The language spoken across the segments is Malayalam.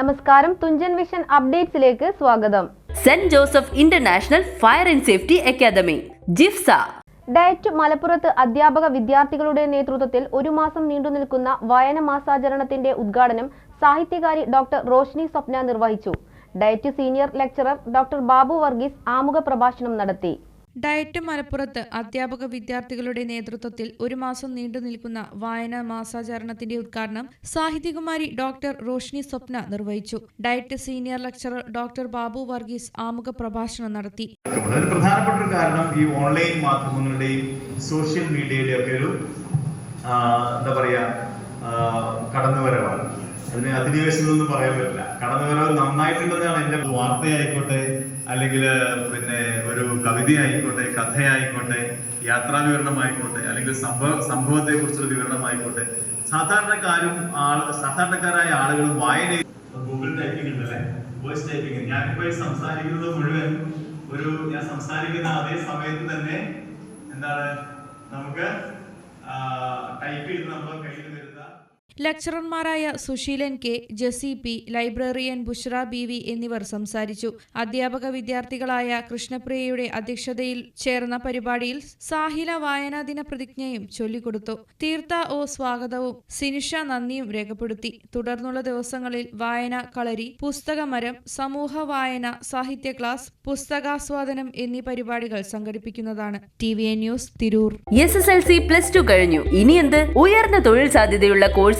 നമസ്കാരം തുഞ്ചൻ വിഷൻ അപ്ഡേറ്റ്സിലേക്ക് സ്വാഗതം Saint Joseph international fire and safety academy Jifsa DIET മലപ്പുറത്ത് അധ്യാപക വിദ്യാർത്ഥികളുടെ നേതൃത്വത്തിൽ ഒരു മാസം നീണ്ടു നിൽക്കുന്ന വയന മാസാചരണത്തിന്റെ ഉദ്ഘാടനം സാഹിത്യകാരി ഡോക്ടർ റോഷ്നി സ്വപ്ന നിർവഹിച്ചു DIET senior lecturer doctor Babu Varghese ആമുഖ പ്രഭാഷണം നടത്തി ഡയറ്റ് മലപ്പുറത്ത് അധ്യാപക വിദ്യാർത്ഥികളുടെ നേതൃത്വത്തിൽ ഒരു മാസം നീണ്ടു നിൽക്കുന്ന വായന മാസാചരണത്തിന്റെ ഉദ്ഘാടനം സാഹിത്യകുമാരി ഡോക്ടർ റോഷ്നി സ്വപ്ന നിർവഹിച്ചു DIET senior lecturer doctor Babu Varghese ആമുഖ പ്രഭാഷണം നടത്തി പ്രധാനപ്പെട്ട കാരണം ഈ ഓൺലൈൻ മാധ്യമങ്ങളുടെയും സോഷ്യൽ മീഡിയയുടെ ഒക്കെ ഒരു എന്താ പറയാ കടന്നുവരവാണ് അതിന് അധിനിവേശം പറയാൻ പറ്റില്ല കടന്നുവരവ് നന്നായിട്ടുണ്ടെന്നാണ് എന്റെ വാർത്തയായിക്കോട്ടെ അല്ലെങ്കിൽ പിന്നെ ഒരു കവിതയായിക്കോട്ടെ കഥയായിക്കോട്ടെ യാത്രാവിവരണമായിക്കോട്ടെ അല്ലെങ്കിൽ സംഭവ സംഭവത്തെക്കുറിച്ചുള്ള വിവരണമായിക്കോട്ടെ സാധാരണക്കാരും ആൾ സാധാരണക്കാരായ ആളുകൾ വായന ഗൂഗിൾ ടൈപ്പിംഗ് ഉണ്ടല്ലേ വോയിസ് ടൈപ്പിംഗ് ഞാനിപ്പോ സംസാരിക്കുന്നത് മുഴുവൻ ഒരു ഞാൻ സംസാരിക്കുന്ന അതേ സമയത്ത് തന്നെ എന്താണ് നമുക്ക് ടൈപ്പ് ചെയ്ത് നമ്മുടെ കയ്യിൽ വരുന്ന ലെക്ചറർമാരായ Susheelan K Jasi P librarian Bushra B V എന്നിവർ സംസാരിച്ചു അധ്യാപക വിദ്യാർത്ഥികളായ കൃഷ്ണപ്രിയയുടെ അധ്യക്ഷതയിൽ ചേർന്ന പരിപാടിയിൽ സാഹില വായനാ ദിന പ്രതിജ്ഞയും ചൊല്ലിക്കൊടുത്തു തീർത്ഥ ഒ സ്വാഗതവും സിനിഷ നന്ദിയും രേഖപ്പെടുത്തി തുടർന്നുള്ള ദിവസങ്ങളിൽ വായന കളരി പുസ്തകമരം സമൂഹ വായന സാഹിത്യ ക്ലാസ് പുസ്തകാസ്വാദനം എന്നീ പരിപാടികൾ സംഘടിപ്പിക്കുന്നതാണ് T V A news Tirur S S L C plus two കഴിഞ്ഞു ഇനി എന്ത് ഉയർന്ന തൊഴിൽ സാധ്യതയുള്ള course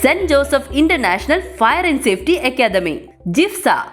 St. Joseph International Fire and Safety Academy, GIFSA.